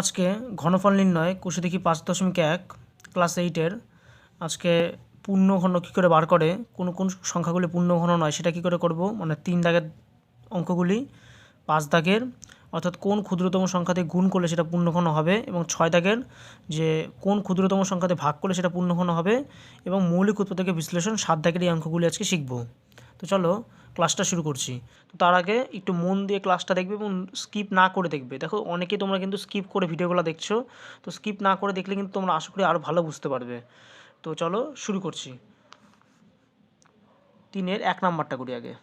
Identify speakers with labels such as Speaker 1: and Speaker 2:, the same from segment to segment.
Speaker 1: আজকে ঘনফল নির্ণয়, কোষে দেখি পাঁচ দশমিক এক ক্লাস এইটের আজকে পূর্ণ ঘন কী করে বার করে? কোন কোন সংখ্যাগুলি পূর্ণ ঘন নয়, সেটা কী করে করব? মানে তিন দাগের অঙ্কগুলি, পাঁচ দাগের। অর্থাৎ কোন ক্ষুদ্রতম সংখ্যাতে গুণ করলে সেটা পূর্ণঘন হবে? এবং ছয় দাগের, যে কোন ক্ষুদ্রতম সংখ্যাতে ভাগ করলে সেটা পূর্ণঘন হবে? এবং মৌলিক উৎপাদকের বিশ্লেষণ, সাত দাগের এই অঙ্কগুলি আজকে শিখব। তো চলো ক্লাসটা শুরু করছি। তো তার আগে একটু মন দিয়ে ক্লাসটা দেখবে এবং স্কিপ না করে দেখবে। দেখো অনেকেই তোমরা কিন্তু স্কিপ করে ভিডিওগুলো দেখছ। তো স্কিপ না করে দেখলে কিন্তু তোমরা আশা করি আরও ভালো বুঝতে পারবে। তো চলো শুরু করছি। তিনের এক নাম্বারটা করি আগে।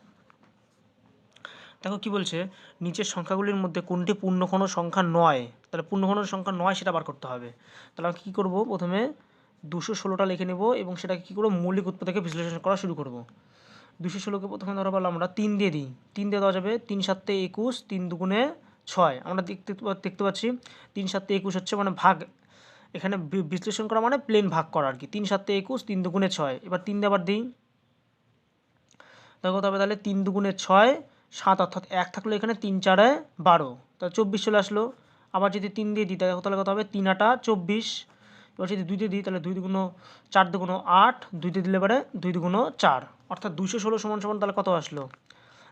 Speaker 1: দেখো কি বলছে? নিচের সংখ্যাগুলির মধ্যে কোনটি পূর্ণঘন সংখ্যা নয়? তাহলে পূর্ণঘন সংখ্যা নয় সেটা বার করতে হবে। তাহলে আমি কী করব? প্রথমে দুশো ষোলোটা লিখে নেব এবং সেটাকে কী করব? মৌলিক উৎপাদকে বিশ্লেষণ করা শুরু করব। দুশো ষোলোকে প্রথমে ধরা পেলাম আমরা তিন দিয়ে দিই। তিন দিয়ে দেওয়া যাবে তিন সাতে একুশ, তিন দুগুণে ছয়। আমরা দেখতে দেখতে পাচ্ছি তিন সাতে একুশ হচ্ছে মানে ভাগ। এখানে বিশ্লেষণ করা মানে প্লেন ভাগ করা আর কি। তিন সাতে একুশ, তিন দুগুণে ছয়। এবার তিন দিয়ে আবার দিই। দেখো তবে তাহলে তিন দুগুণে ছয়, সাত অর্থাৎ এক থাকল এখানে তিন চারে বারো। তাহলে চব্বিশ চলে আসলো। আবার যদি তিন দিয়ে দিই, তাহলে তাহলে কত হবে? তিন আটা চব্বিশ। এবার যদি দুই দিয়ে দিই, তাহলে দুই দুগুণ চার দুগুণ আট দুই দিয়ে দিলে পারে দুই দুগুণ চার। অর্থাৎ দুশো ষোলো সমান সমান তাহলে কত আসলো?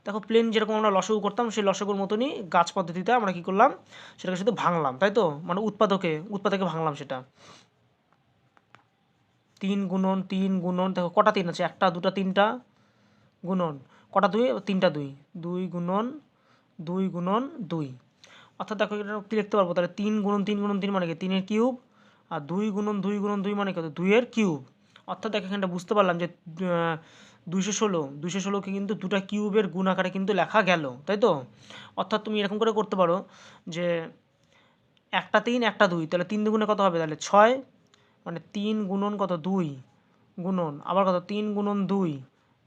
Speaker 1: দেখো প্লেন যেরকম আমরা লসগু করতাম, সেই লসগুর মতনই গাছ পদ্ধতিতে আমরা কী করলাম? সেটাকে শুধু ভাঙলাম, তাই তো? মানে উৎপাদকে উৎপাদকে ভাঙলাম সেটা। তিন গুণন তিন গুণন, দেখো, কটা তিন আছে? একটা, দুটা, তিনটা গুণন। কটা দুই? তিনটা দুই। দুই গুণন দুই গুণন, দুই। অর্থাৎ দেখো, এটা কী লিখতে পারব? তাহলে তিন গুণন তিন গুণন, তিন মানে কি? তিনের কিউব আর দুই গুণন দুই গুণন দুই মানে কত? দুইয়ের কিউব। অর্থাৎ এখানটা বুঝতে পারলাম যে দুইশো ষোলো, দুইশো ষোলোকে কিন্তু দুটা কিউবের গুণ আকারে কিন্তু লেখা গেল, তাই তো? অর্থাৎ তুমি এরকম করে করতে পারো যে, একটা তিন, একটা দুই, তাহলে তিন দুগুণে কত হবে? তাহলে ছয় মানে তিন গুণন কত? দুই গুণন। আবার কত? তিন গুণন দুই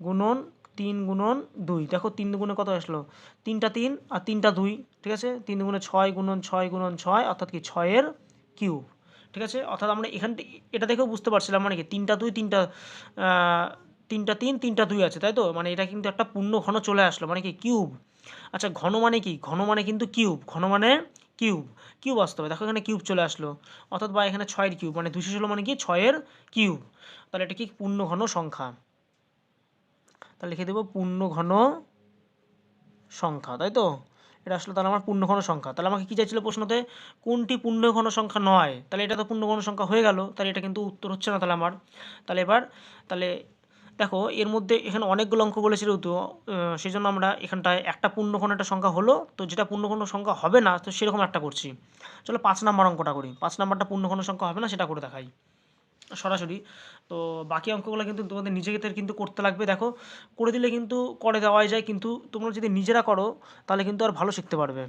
Speaker 1: গুণন তিন গুণন দুই। দেখো, তিন দুগুণে কত আসলো? তিনটা তিন আর তিনটা দুই, ঠিক আছে? তিন দুগুণে ছয় গুণন ছয় গুণন ছয়, অর্থাৎ কি? ছয়ের কিউব। ঠিক আছে? অর্থাৎ আমরা এখান এটা দেখেও বুঝতে পারছিলাম মানে কি, তিনটা দুই, তিনটা তিনটা তিন, তিনটা দুই আছে, তাই তো? মানে এটা কিন্তু একটা পূর্ণ ঘন চলে আসলো মানে কি, কিউব। আচ্ছা ঘন মানে কি? ঘন মানে কিন্তু কিউব। ঘন মানে কিউব। কিউব আসতে হবে দেখো এখানে কিউব চলে আসলো। অর্থাৎ বা এখানে ছয়ের কিউব মানে দুশো ষোলো মানে কি? ছয়ের কিউব। তাহলে এটা কি পূর্ণ ঘন সংখ্যা? তাহলে লিখে দেবো পূর্ণ ঘন সংখ্যা, তাই তো? এটা আসলে তাহলে আমার পূর্ণ ঘন সংখ্যা। তাহলে আমাকে কী চাইছিল প্রশ্নতে? কোনটি পূর্ণ ঘন সংখ্যা নয়? তাহলে এটা তো পূর্ণ ঘন সংখ্যা হয়ে গেল, তাহলে এটা কিন্তু উত্তর হচ্ছে না তাহলে আমার। তাহলে এবার, তাহলে দেখো, এর মধ্যে এখানে অনেকগুলো অঙ্ক বলেছিল তো সেই জন্য আমরা এখানটায় একটা পূর্ণঘন একটা সংখ্যা হলো, তো যেটা পূর্ণঘন সংখ্যা হবে না, তো সেরকম একটা করছি। চলো পাঁচ নাম্বার অঙ্কটা করি। পাঁচ নাম্বারটা পূর্ণঘন সংখ্যা হবে না, সেটা করে দেখাই। সরাসরি। তো বাকি অঙ্কগুলো কিন্তু তোমাদের নিজেদের কিন্তু করতে লাগবে। দেখো, করে দিলে কিন্তু করে দেওয়াই যায়, কিন্তু তোমরা যদি নিজেরা করো, তাহলে কিন্তু আর ভালো শিখতে পারবে।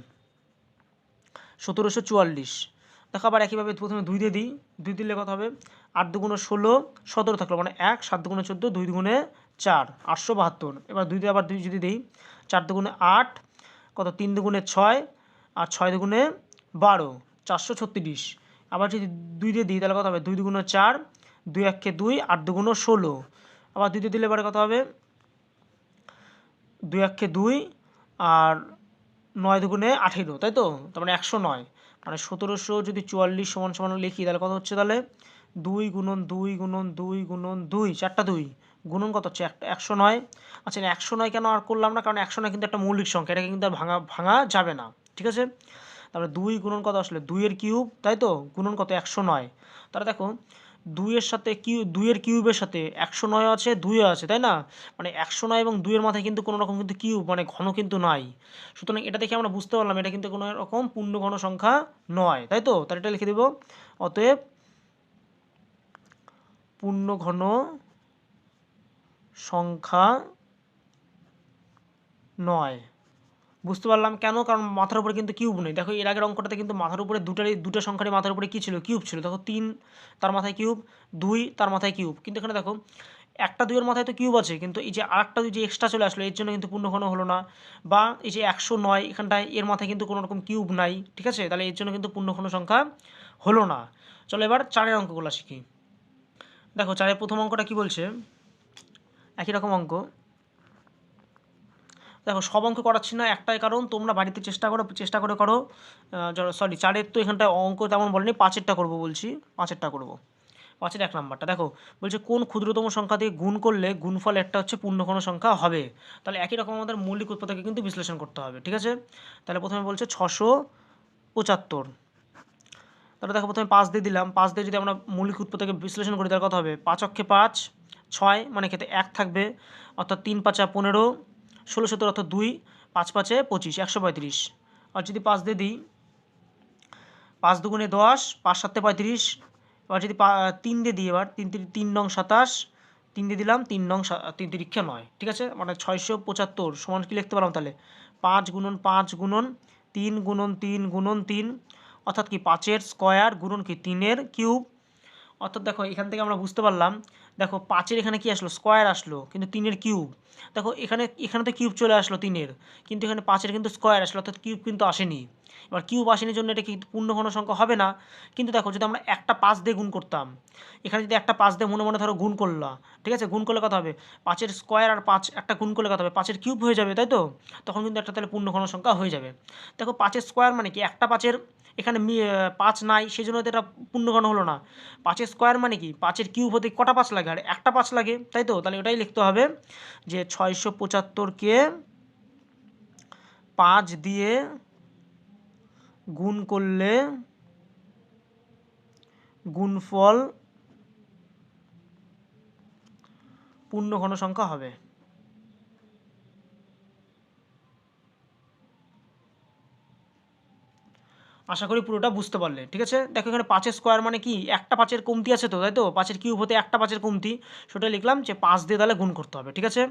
Speaker 1: সতেরোশো চুয়াল্লিশ। দেখো আবার একইভাবে প্রথমে দুই দিয়ে দিই। দুই দিলে কত হবে? আট দুগুণে ষোলো, সতেরো থাকল। মানে এক, সাত দুগুণে চোদ্দ, দুই দুগুণে চার, আটশো বাহাত্তর। এবার দুই দিয়ে আবার দুই যদি দিই, চার দুগুণে আট, কত? তিন দুগুণে ছয়, আর ছয় দুগুণে বারো, চারশো ছত্রিশ। আবার যদি দুই দিয়ে দিই, তাহলে কত হবে? দুই দুগুণে চার, দুই একে দুই, আট দুগুণে ষোলো। আবার দুই দিয়ে দিলে এবারে কত হবে? দুই একে দুই আর নয় দুগুণে আঠেরো, তাই তো? তার মানে একশো নয়। মানে সতেরোশো যদি চুয়াল্লিশ সমান সমান লিখি, তাহলে কত হচ্ছে তাহলে? দুই গুণন দুই গুণন দুই গুণন দুই, চারটা দুই। গুণন কত হচ্ছে? একটা, একশো নয়। আচ্ছা একশো নয় কেন আর করলাম না? কারণ একশো নয় কিন্তু একটা মৌলিক সংখ্যা এটা কিন্তু আর ভাঙা ভাঙা যাবে না। ঠিক আছে? তারপরে দুই গুণন কত আসলে? দুইয়ের কিউব, তাই তো? গুণন কত? একশো নয়। তাহলে দেখো, দুইয়ের সাথে কিউ, দুইয়ের কিউবের সাথে একশো নয় আছে, দুইও আছে, তাই না? মানে একশো নয় এবং দুইয়ের মাথায় কিন্তু কোনো রকম কিন্তু কিউব মানে ঘন কিন্তু নাই। সুতরাং এটা দেখে আমরা বুঝতে পারলাম, এটা কিন্তু কোনো রকম পূর্ণ ঘন সংখ্যা নয়, তাই তো? তাহলে এটা লিখে দেব। অতএব পূর্ণ ঘন সংখ্যা নয়। বুঝতে পারলাম কেন? কারণ মাথার উপরে কিন্তু কিউব নেই। দেখো, এর আগের অঙ্কটাতে কিন্তু মাথার উপরে দুটারই, দুটো সংখ্যারই মাথার উপরে কী ছিল? কিউব ছিল। দেখো, তিন, তার মাথায় কিউব দুই, তার মাথায় কিউব কিন্তু এখানে দেখো, একটা দুইয়ের মাথায় তো কিউব আছে, কিন্তু এই যে আরেকটা দুই যে এক্সট্রা চলে আসলো, এর জন্য কিন্তু পূর্ণঘন হলো না। বা এই যে একশো নয়, এখানটায় এর মাথায় কিন্তু কোনো রকম কিউব নাই, ঠিক আছে? তাহলে এর জন্য কিন্তু পূর্ণঘন সংখ্যা হলো না। চলো এবার চারের অঙ্কগুলো শিখি। দেখো, চারের প্রথম অঙ্কটা কি বলছে? একই রকম অঙ্ক। দেখো, সব অঙ্ক করাচ্ছি না, একটাই কারণ তোমরা বাড়িতে চেষ্টা করো, চেষ্টা করে করো। সরি চারের তো এখানটায় অঙ্ক তেমন বলেনি, পাঁচেরটা করব বলছি, পাঁচেরটা করব। পাঁচের এক নাম্বারটা, দেখো, বলছে কোন ক্ষুদ্রতম সংখ্যা দিয়ে গুণ করলে গুণফল একটা হচ্ছে পূর্ণঘন সংখ্যা হবে? তাহলে একই রকম আমাদের মৌলিক উৎপাদকে কিন্তু বিশ্লেষণ করতে হবে, ঠিক আছে? তাহলে প্রথমে বলছে ছশো পঁচাত্তর। তাহলে দেখো, প্রথমে পাঁচ দিয়ে দিলাম, পাঁচ দিয়ে যদি আমরা মৌলিক উৎপাদকে বিশ্লেষণ করি, তাহলে কত হবে? পাঁচ অক্ষে পাঁচ, ছয় মানে ক্ষেত্রে এক থাকবে, অর্থাৎ তিন পাঁচা পনেরো ষোলো সতেরো অর্থাৎ দুই, পাঁচ পাঁচে পঁচিশ, একশো পঁয়ত্রিশ। আর যদি পাঁচ দিয়ে দিই, পাঁচ দুগুণে দশ, পাঁচ সাতে পঁয়ত্রিশ, এবার যদি তিন দিয়ে দিই এবার, তিন তিন তিন নং সাতাশ, তিন দিয়ে দিলাম তিন নং তিন তিরিক্ষা নয়, ঠিক আছে? মানে ছয়শো পঁচাত্তর সমান কি লিখতে পারলাম তাহলে? পাঁচ গুণন পাঁচ গুণন তিন গুণন তিন গুণন তিন, অর্থাৎ কি পাঁচের স্কয়ার গুণন কি তিনের কিউব? অর্থাৎ দেখো, এখান থেকে আমরা বুঝতে পারলাম দেখো পাঁচের এখানে কি আসলো? স্কোয়ার আসলো, কিন্তু তিনের কিউব। দেখো এখানে এখানে তো কিউব চলে আসলো তিনের, কিন্তু এখানে পাঁচের কিন্তু স্কোয়ার আসলো, অর্থাৎ কিউব কিন্তু আসেনি। এবার কিউব আসেনি জন্য এটা কি পূর্ণঘন সংখ্যা হবে না? কিন্তু দেখো, যদি আমরা একটা পাঁচ দিয়ে গুণ করতাম, এখানে যদি একটা পাঁচ দিয়ে মনে মনে ধরো গুণ করলাম ঠিক আছে? গুণ করলে কথা হবে? পাঁচের স্কয়ার আর পাঁচ, একটা গুণ করলে কথা হবে? পাঁচের কিউব হয়ে যাবে, তাই তো? তখন কিন্তু একটা তাহলে পূর্ণ ঘন সংখ্যা হয়ে যাবে। দেখো, পাঁচের স্কয়ার মানে কি? একটা পাঁচের এখানে পাঁচ নাই সেই জন্য এটা পূর্ণঘন হলো না। পাঁচের স্কোয়ার মানে কি? পাঁচের কিউব হতে কটা পাঁচ লাগে? আর একটা পাঁচ লাগে, তাই তো? তাহলে ওটাই লিখতে হবে যে ছয়শো পঁচাত্তরকে পাঁচ দিয়ে গুণ করলে গুণফল পূর্ণ ঘন সংখ্যা হবে। আশা করি পুরোটা বুঝতে পারলে, ঠিক আছে? দেখো এখানে পাঁচের স্কোয়ার মানে কি? একটা পাঁচের কমতি আছে তো, তাই তো? পাঁচের কিউব হতে একটা পাঁচের কমতি। সেটা লিখলাম যে পাঁচ দিয়ে তাহলে গুণ করতে হবে, ঠিক আছে?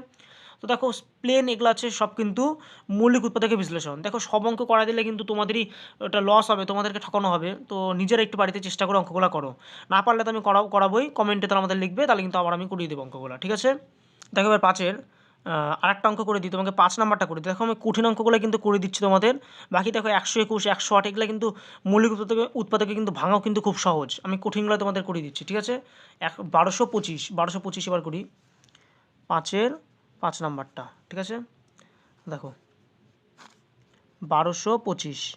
Speaker 1: তো দেখো প্লেন এগুলো আছে সব কিন্তু মৌলিক উৎপাদকে বিশ্লেষণ। দেখো, সব অঙ্ক করা দিলে কিন্তু তোমাদেরই ওটা লস হবে, তোমাদেরকে ঠকানো হবে। তো নিজেরা একটু বাড়িতে চেষ্টা করে অঙ্কগুলো করো। না পারলে তো আমি করাও করাবোই কমেন্টে তারা আমাদের লিখবে, তাহলে কিন্তু আবার আমি করিয়ে দেবো অঙ্কগুলো, ঠিক আছে? দেখো, এবার পাঁচের আরেকটা অঙ্ক করে দিই, তোমাকে পাঁচ নাম্বারটা করে দিই। দেখো, আমি কঠিন অঙ্কগুলো কিন্তু করে দিচ্ছি তোমাদের। বাকি দেখো, একশো একুশ, একশো আট, এগুলো কিন্তু মৌলিক উৎপাদকে উৎপাদকে কিন্তু ভাঙাও কিন্তু খুব সহজ। আমি কঠিনগুলো তোমাদের করে দিচ্ছি, ঠিক আছে? এক, বারোশো পঁচিশ বারোশো পঁচিশ এবার করি। পাঁচের পাঁচ নাম্বারটা, ঠিক আছে? দেখো, বারোশো পঁচিশ।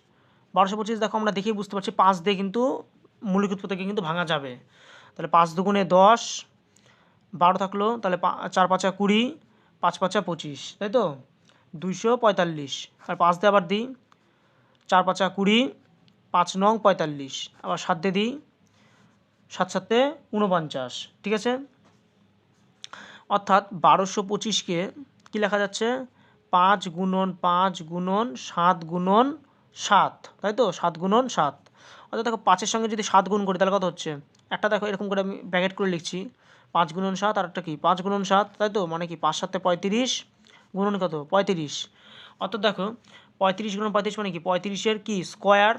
Speaker 1: বারোশো পঁচিশ, দেখো, আমরা দেখেই বুঝতে পারছি, পাঁচ দিয়ে কিন্তু মৌলিক উৎপাদকে কিন্তু ভাঙা যাবে। তাহলে পাঁচ দুগুণে দশ, বারো থাকল, তাহলে পা- চার পাঁচা কুড়ি, পাঁচ পাঁচা পঁচিশ, তাই তো? দুইশো পঁয়তাল্লিশ। আর পাঁচ দিয়ে আবার দিই, চার পাঁচা কুড়ি, পাঁচ নং পঁয়তাল্লিশ। আবার সাত দিয়ে দিই, সাত সাতে উনপঞ্চাশ ঠিক আছে? অর্থাৎ বারোশো পঁচিশকে কী লেখা যাচ্ছে? পাঁচ গুণন পাঁচ গুণন, সাত গুণন, সাত। তাই তো? সাত গুণন, সাত। অর্থাৎ দেখো, পাঁচের সঙ্গে যদি সাত গুণ করি, তাহলে কত হচ্ছে? একটা দেখো, এরকম করে আমি ব্যাকেট করে লিখছি। পাঁচ গুণন সাত, আর একটা কি? পাঁচ গুণন সাত, তাই তো? মানে কি, পাঁচ সাতে পঁয়ত্রিশ, গুণন কত? পঁয়ত্রিশ। অর্থাৎ দেখো, পঁয়ত্রিশ গুণন পঁয়ত্রিশ মানে কি? পঁয়ত্রিশের কি? স্কোয়ার।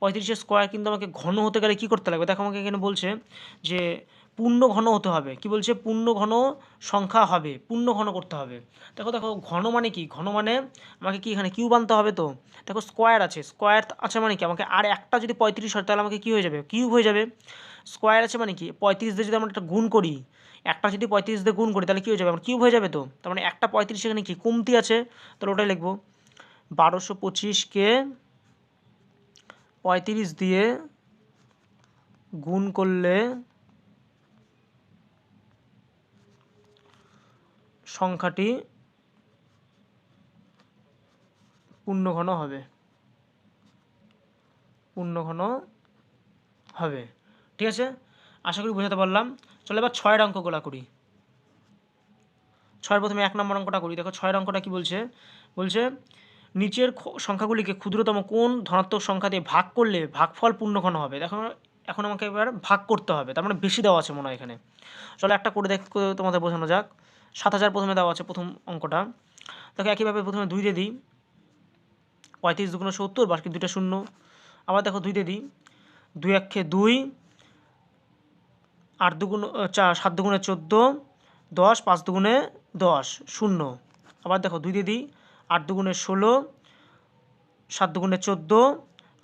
Speaker 1: পঁয়ত্রিশের স্কোয়ার কিন্তু আমাকে ঘন হতে গেলে কী করতে লাগবে? দেখো, আমাকে এখানে বলছে যে পূর্ণ ঘন হতে হবে। কি বলছে? পূর্ণ ঘন সংখ্যা হবে। পূর্ণ ঘন করতে হবে। দেখো দেখো, ঘন মানে কি? ঘন মানে আমাকে কি এখানে কিউব আনতে হবে তো? দেখো, স্কোয়ার আছে। স্কোয়ার আছে মানে কি? আমাকে আর একটা যদি পঁয়ত্রিশ হয়, তাহলে আমাকে কী হয়ে যাবে? কিউব হয়ে যাবে। স্কোয়ার আছে মানে কি? পঁয়ত্রিশ দিয়ে যদি আমরা একটা গুণ করি, একটা যদি পঁয়ত্রিশ দিয়ে গুণ করি, তাহলে কী হয়ে যাবে? আমার কিউব হয়ে যাবে তো? তার মানে একটা পঁয়ত্রিশ এখানে কি? কমতি আছে। তাহলে ওটাই লিখব। বারোশো পঁচিশকে পঁয়ত্রিশ দিয়ে গুণ করলে সংখ্যাটি পূর্ণঘন হবে। পূর্ণঘন হবে। ঠিক আছে? আশা করি বোঝাতে পারলাম। চলো এবার ছয়ের অঙ্কগুলো করি। ছয়ের প্রথমে এক নম্বর অঙ্কটা করি। দেখো ছয়ের অঙ্কটা কি বলছে? বলছে, নিচের সংখ্যাগুলিকে ক্ষুদ্রতম কোন ধনাত্মক সংখ্যা দিয়ে ভাগ করলে ভাগফল পূর্ণঘন হবে। দেখো, এখন আমাকে এবার ভাগ করতে হবে। তার মানে বেশি দেওয়া আছে মনে হয় এখানে। চলো একটা করে দেখ তোমাদের বোঝানো যাক। সাত হাজার প্রথমে দেওয়া আছে প্রথম অঙ্কটা। দেখো একইভাবে প্রথমে দুই দিয়ে দিই। পঁয়ত্রিশ দুগুণ সত্তর, বাকি দুইটা শূন্য। আবার দেখো দুই দিয়ে দিই। দুই একে দুই, আট দুগুণ চার, সাত দুগুণে চোদ্দ, দশ, পাঁচ দুগুণে দশ, শূন্য। আবার দেখো দুই দিয়ে দিই। আট দুগুণে ষোলো, সাত দুগুণে চোদ্দ,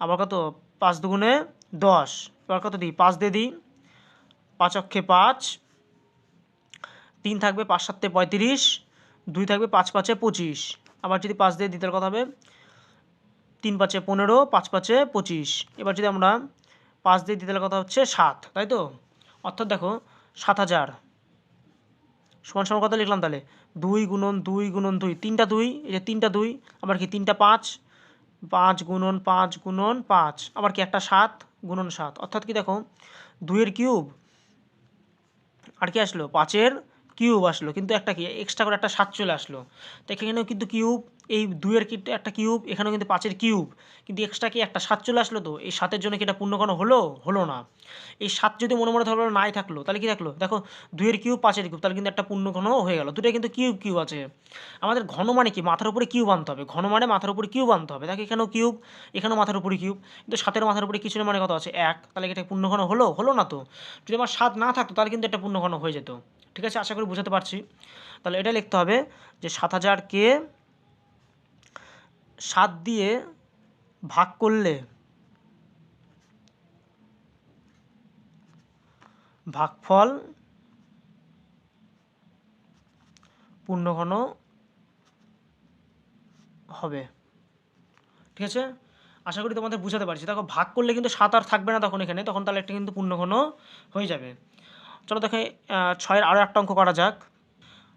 Speaker 1: আবার কত? পাঁচ দুগুণে দশ। এবার কত দিই? পাঁচ দিয়ে দিই। পাঁচ অক্ষে পাঁচ তিন থাকবে পাঁচ সাতে পঁয়ত্রিশ, দুই থাকবে পাঁচ পাঁচে পঁচিশ। আবার যদি পাঁচ দিয়ে দিতে কথা হবে, তিন পাঁচে পনেরো, পাঁচ পাঁচে পঁচিশ। এবার যদি আমরা পাঁচ দিয়ে দিতে কথা হচ্ছে সাত, তাই তো? অর্থাৎ দেখো, সাত হাজার। সমান সমান কত লিখলাম তাহলে? দুই গুণন দুই গুণন দুই, তিনটা দুই, এই যে তিনটা দুই, আবার কি তিনটা পাঁচ? পাঁচ গুণন পাঁচ গুণন পাঁচ, আবার কি একটা সাত গুণন সাত। অর্থাৎ কি দেখো, দুইয়ের কিউব, আর কি আসলো? পাঁচের কিউব আসলো, কিন্তু একটা কি এক্সট্রা করে একটা সাত চলে আসলো। তো এখানেও কিন্তু কিউব এই দুইয়ের কিন্তু একটা কিউব এখানেও কিন্তু পাঁচের কিউব কিন্তু এক্সট্রা কি, একটা সাত চলে আসলো তো, এই সাতের জন্য কি এটা পূর্ণঘন হলো? হলো না। এই সাত যদি মনে মনে ধরো নাই থাকল, তাহলে কি থাকল? দেখো, দুইয়ের কিউব পাঁচের কিউব তাহলে কিন্তু একটা পূর্ণঘন হয়ে গেল। দুটোই কিন্তু কিউব কিউব আছে। আমাদের ঘন মানে কি? মাথার উপরে কিউব আনতে হবে। ঘন মানে মাথার উপরে কিউব আনতে হবে। দেখো, এখানেও কিউব এখানেও মাথার উপরে কিউব কিন্তু সাতের মাথার উপরে কিছু মানে কত আছে? এক। তাহলে কি এটা পূর্ণঘন হলো? হলো না তো। যদি আমার সাত না থাকতো, তাহলে কিন্তু এটা পূর্ণঘন হয়ে যেত। ঠিক আছে? আশা করি বুঝাতে পারছি। তাহলে এটা লিখতে হবে যে সাত হাজারকে সাত দিয়ে ভাগ করলে ভাগফল পূর্ণঘন হবে। ঠিক আছে? আশা করি তোমাদের বুঝাতে পারছি। দেখো, ভাগ করলে কিন্তু সাত আর থাকবে না তখন এখানে। তখন তাহলে একটা কিন্তু পূর্ণঘন হয়ে যাবে। চলো দেখো ছয়ের আরও একটা অঙ্ক করা যাক।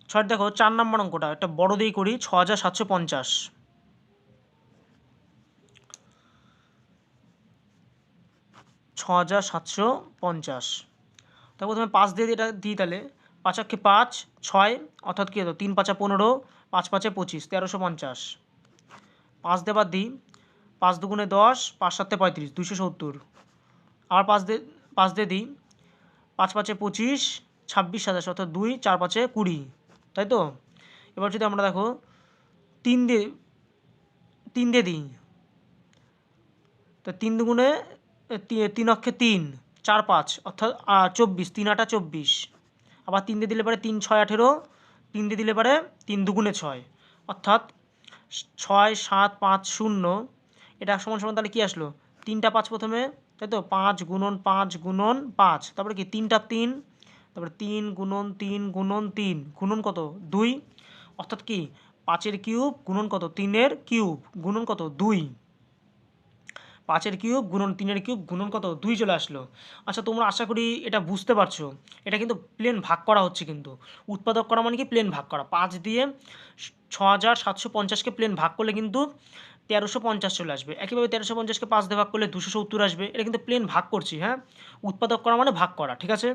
Speaker 1: ছয়ের দেখো, চার নম্বর অঙ্কটা, একটা বড় দিয়েই করি, ছ হাজার সাতশো পঞ্চাশ। ছ হাজার সাতশো পঞ্চাশ। তারপর প্রথমে পাঁচ দিয়ে এটা দিই তাহলে। পাঁচাক্ষে পাঁচ, ছয়, অর্থাৎ কী হতো? তিন পাঁচা পনেরো, পাঁচ পাঁচে পঁচিশ, তেরোশো পঞ্চাশ। পাঁচ দেবার দিই, পাঁচ দুগুণে দশ, পাঁচ সাতে পঁয়ত্রিশ দুশো সত্তর। আবার পাঁচ দিয়ে পাঁচ দিয়ে দিই পাঁচ পাঁচে পঁচিশ, ছাব্বিশ সাতাশ, অর্থাৎ দুই, চার পাঁচে কুড়ি। তাই তো? এবার যদি আমরা দেখো, তিন দিয়ে তিন দিয়ে দিই। তো তিন দুগুণে তিন অক্ষে তিন, চার পাঁচ, অর্থাৎ চব্বিশ, তিন আটা চব্বিশ। আবার তিন দিয়ে দিলে পারে তিন, ছয়, আঠেরো। তিন দিয়ে দিলে পারে তিন দুগুণে ছয়। অর্থাৎ, ছয়, সাত, পাঁচ, শূন্য। এটা সমান সমান তাহলে কী আসলো? তিনটা পাঁচ প্রথমে তাই তো? পাঁচ গুণন পাঁচ গুণন পাঁচ। তারপরে কি? তিনটা তিন। তারপরে তিন গুণন তিন গুণন তিন। গুণন কত? দুই। অর্থাৎ কি? পাঁচের কিউব গুণন কত? তিনের কিউব গুণন কত? দুই। পাঁচের কিউব গুণন তিনের কিউব গুণন কত? দুই চলে আসলো। আচ্ছা তোমরা আশা করি এটা বুঝতে পারছ। এটা কিন্তু প্লেন ভাগ করা হচ্ছে কিন্তু। উৎপাদক করা মানে কি? প্লেন ভাগ করা। পাঁচ দিয়ে ছ হাজার সাতশো পঞ্চাশকে প্লেন ভাগ করলে কিন্তু তেরোশো পঞ্চাশ চলে আসবে। একইভাবে তেরোশো পঞ্চাশকে পাঁচ দিয়ে ভাগ করলে দুশো সত্তর আসবে। এটা কিন্তু প্লেন ভাগ করছি হ্যাঁ? উৎপাদক করা মানে ভাগ করা, ঠিক আছে?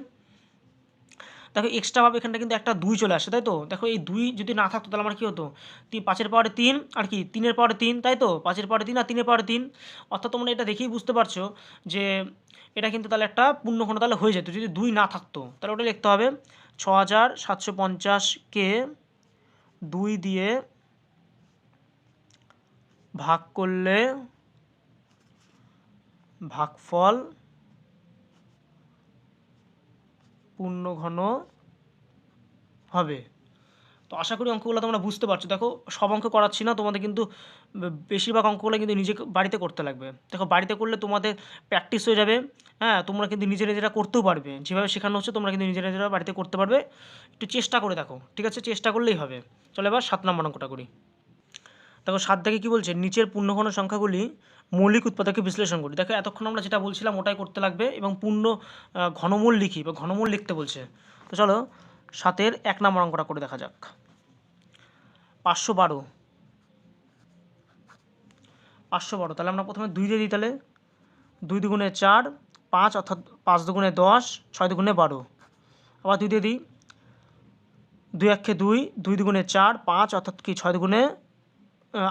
Speaker 1: দেখো এক্সট্রা এক্সট্রাভাবে এখানটা কিন্তু একটা দুই চলে আসে, তাই তো? দেখো এই দুই যদি না থাকতো তাহলে আমার কী হতো? পাঁচের পাওয়ারে তিন, আর কি? তিনের পাওয়ারে তিন, তাই তো? পাঁচের পাওয়ারে তিন আর তিনের পাওয়ারে তিন। অর্থাৎ তোমরা এটা দেখেই বুঝতে পারছ যে এটা কিন্তু তাহলে একটা পূর্ণঘন তাহলে হয়ে যেত। যদি দুই না থাকতো, তাহলে ওটা লিখতে হবে। ছ হাজার সাতশো পঞ্চাশকে দুই দিয়ে ভাগ করলে ভাগফল পূর্ণঘন হবে। তো আশা করি অঙ্কগুলো তোমরা বুঝতে পারছ। দেখো, সব অঙ্ক করাচ্ছি না, তোমাদের কিন্তু বেশিরভাগ অঙ্কগুলো কিন্তু নিজে বাড়িতে করতে লাগবে। দেখো, বাড়িতে করলে তোমাদের প্র্যাকটিস হয়ে যাবে। হ্যাঁ তোমরা কিন্তু নিজে নিজেরা করতেও পারবে। যেভাবে শেখানো হচ্ছে, তোমরা কিন্তু নিজেরা নিজেরা বাড়িতে করতে পারবে। একটু চেষ্টা করে দেখো, ঠিক আছে? চেষ্টা করলেই হবে। চলো এবার সাত নম্বর অঙ্কটা করি। দেখো সাত থেকে কী বলছে? নিচের পূর্ণঘন সংখ্যাগুলি মৌলিক উৎপাদকে বিশ্লেষণ করি। দেখো এতক্ষণ আমরা যেটা বলছিলাম ওটাই করতে লাগবে এবং পূর্ণ ঘনমূল লিখি বা ঘনমূল লিখতে বলছে। তো চলো সাতের এক নম্বর অঙ্কটা করে দেখা যাক। পাঁচশো বারো। পাঁচশো বারো, তাহলে আমরা প্রথমে দুই দিয়ে দিই তাহলে। দুই দুগুণে চার, পাঁচ অর্থাৎ পাঁচ দুগুণে দশ, ছয় দুগুণে বারো। আবার দুই দিয়ে দিই। দুই একে দুই দুই দুগুণে চার, পাঁচ অর্থাৎ কি ছয় দুগুণে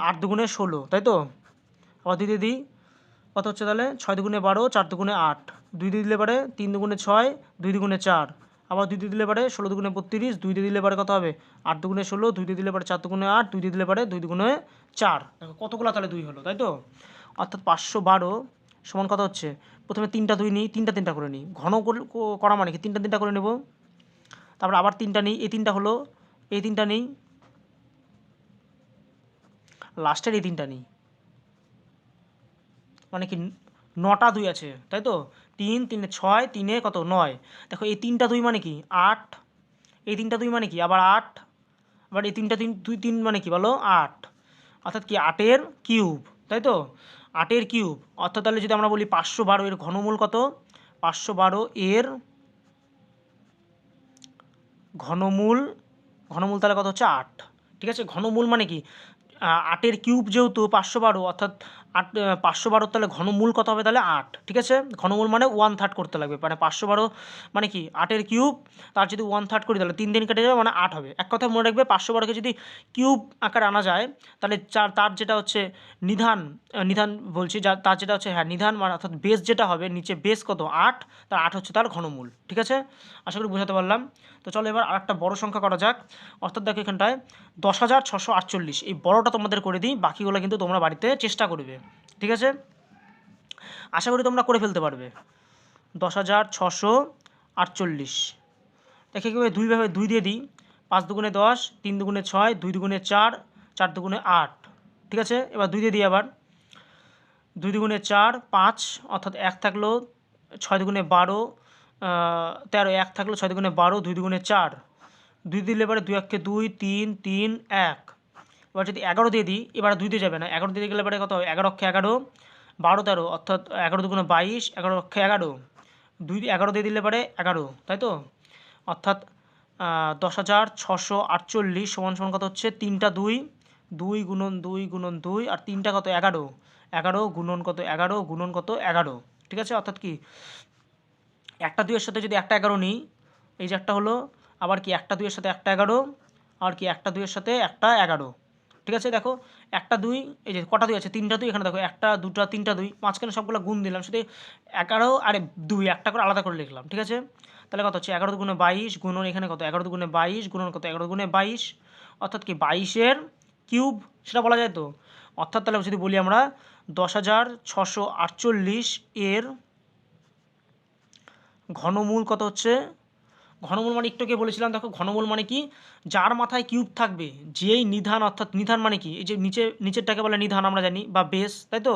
Speaker 1: আট দুগুণে ষোলো, তাই তো? আবার দিয়ে দিই, কত হচ্ছে তাহলে? ছয় দুগুণে বারো, চার দুগুণে আট। দুই দিয়ে দিলে পারে তিন দুগুণে ছয়, দুই দুগুণে চার। আবার দুই দিয়ে দিলে পারে ষোলো দুগুণে বত্রিশ, দুই দিয়ে দিলে পারে কত হবে? আট দুগুণে ষোলো, দুই দিয়ে দিলে পারে চার দুগুণে আট, দুই দিয়ে দিলে পারে দুই দুগুণে চার। দেখো কতগুলো তাহলে দুই হলো, তাই তো? অর্থাৎ পাঁচশো বারো সমান কত হচ্ছে? প্রথমে তিনটা দুই নিই, তিনটা তিনটা করে নিই। ঘন করা মানে কি? তিনটা তিনটা করে নেব। তারপর আবার তিনটা নিই, এই তিনটা হলো, এই তিনটা নিই লাস্টের এই তিনটা নেই। মানে কি, নটা দুই আছে, তাই তো? তিন, তিনে ছয়, তিনে কত? নয়। দেখো, এই তিনটা দুই মানে কি? আট। এই তিনটা দুই মানে কি? আবার আট। আবার এই তিনটা তিন দুই তিন মানে কি বলো? আট। অর্থাৎ কি? আটের কিউব, তাই তো? আটের কিউব। অর্থাৎ তাহলে যদি আমরা বলি পাঁচশো বারো এর ঘনমূল কত? পাঁচশো বারো এর ঘনমূল ঘনমূল তাহলে কত হচ্ছে? আট। ঠিক আছে? ঘনমূল মানে কি? আটের কিউব যেহেতু পাঁচশো বারো অর্থাৎ আট পাঁচশো বারো তাহলে ঘনমূল কত হবে তাহলে আট, ঠিক আছে? ঘনমূল মানে ওয়ান থার্ড করতে লাগবে মানে পাঁচশো বারো মানে কি, আটের কিউব তার যদি ওয়ান থার্ড করি তাহলে তিন দিন কেটে যাবে মানে আট হবে। এক কথা মনে রাখবে, পাঁচশো বারোকে যদি কিউব আকারে আনা যায়, তাহলে চার, তার যেটা হচ্ছে নিধান নিধান বলছি, যা, তার যেটা হচ্ছে হ্যাঁ নিধান মানে অর্থাৎ বেস যেটা হবে, নিচে বেস কত? আট, তার আট হচ্ছে তার ঘনমূল, ঠিক আছে? আশা করি বোঝাতে পারলাম। তো চলো এবার আরেকটা বড় সংখ্যা করা যাক। অর্থাৎ দেখো এখানটায় দশ হাজার ছশো আটচল্লিশ, এই বড়টা তোমাদের করে দিই, বাকিগুলো কিন্তু তোমরা বাড়িতে চেষ্টা করবে। ঠিক আছে? আশা করি তোমরা করে ফেলতে পারবে। দশ হাজার ছশো আটচল্লিশ। দেখে কীভাবে দুইভাবে দুই দিয়ে দিই? পাঁচ দুগুণে দশ, তিন দুগুণে ছয়, দুই দুগুণে চার চার দুগুণে আট। ঠিক আছে? এবার দুই দিয়ে দিই আবার। দুই দুগুণে চার, পাঁচ, অর্থাৎ এক থাকল ছয় দুগুণে বারো তেরো, এক থাকল ছয় দুগুণে বারো, দুই দুগুণে চার। দুই দিলে এবারে দুই এককে দুই, তিন তিন, এক। এবার যদি এগারো দিয়ে দিই, এবার দুই দিয়ে যাবে না। এগারো দিয়ে গেলে এবারে কত হবে? এগারো অক্ষে এগারো, বারো তেরো, অর্থাৎ এগারো দুগুণে বাইশ, এগারো অক্ষে এগারো। দুই এগারো দিয়ে দিলে এবারে এগারো, তাই তো? অর্থাৎ দশ হাজার ছশো আটচল্লিশ সমান সমান কত হচ্ছে? তিনটা দুই দুই গুণন দুই গুণন দুই, আর তিনটা কত? এগারো। এগারো গুণন কত? এগারো গুণন কত? এগারো। ঠিক আছে? অর্থাৎ কি? একটা দুইয়ের সাথে যদি একটা এগারো নিই, এই যে একটা হলো, আবার কি একটা দুইয়ের সাথে একটা এগারো, আর কি একটা দুইয়ের সাথে একটা এগারো। ঠিক আছে? দেখো, একটা দুই, এই যে কটা দুই আছে? তিনটা দুই এখানে দেখো, একটা, দুটা, তিনটা, দুই, মাঝখানে সবগুলো গুণ দিলাম। শুধু এগারো আর দুই, একটা করে আলাদা করে লিখলাম, ঠিক আছে? তাহলে কত হচ্ছে? এগারো দুগুণে বাইশ গুণন এখানে কত? এগারো দুগুণে বাইশ গুণন কত? এগারো দুগুণে বাইশ। অর্থাৎ কি বাইশের কিউব, সেটা বলা যায় তো? অর্থাৎ তাহলে যদি বলি আমরা দশ হাজার ছশো আটচল্লিশ এর ঘনমূল কত হচ্ছে? ঘনমূল মানে একটু আগে বলেছিলাম, দেখো ঘনমূল মানে কি? যার মাথায় কিউব থাকবে, যেই নিধান, অর্থাৎ নিধান মানে কি? এই যে নিচে, নিচেরটাকে বলে নিধান আমরা জানি, বা বেস তাই তো?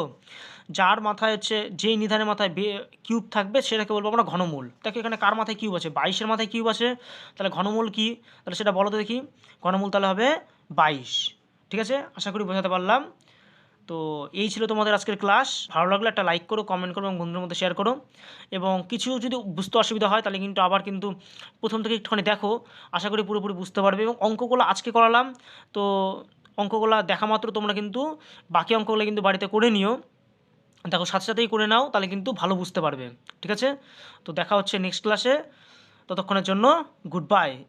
Speaker 1: যার মাথায় হচ্ছে, যেই নিধানের মাথায় বে কিউব থাকবে, সেটাকে বলব আমরা ঘনমূল। দেখো এখানে কার মাথায় কিউব আছে? বাইশের মাথায় কিউব আছে। তাহলে ঘনমূল কি? তাহলে সেটা বলো তো দেখি। ঘনমূল তাহলে হবে বাইশ। ঠিক আছে? আশা করি বোঝাতে পারলাম। তো এই ছিল তোমাদের আজকের ক্লাস ভালো লাগলে একটা লাইক করো কমেন্ট করো এবং বন্ধুদের মধ্যে শেয়ার করো। এবং কিছু যদি বুঝতে অসুবিধা হয়, তাহলে কিন্তু আবার কিন্তু প্রথম থেকে একটুখানি দেখো। আশা করি পুরোপুরি বুঝতে পারবে। এবং অঙ্কগুলো আজকে করালাম। তো অঙ্কগুলো দেখা মাত্র তোমরা কিন্তু, বাকি অঙ্কগুলো কিন্তু বাড়িতে করে নিও। দেখো সাথে সাথেই করে নাও, তাহলে কিন্তু ভালো বুঝতে পারবে। ঠিক আছে? তো দেখা হচ্ছে নেক্সট ক্লাসে ততক্ষণের জন্য গুড বাই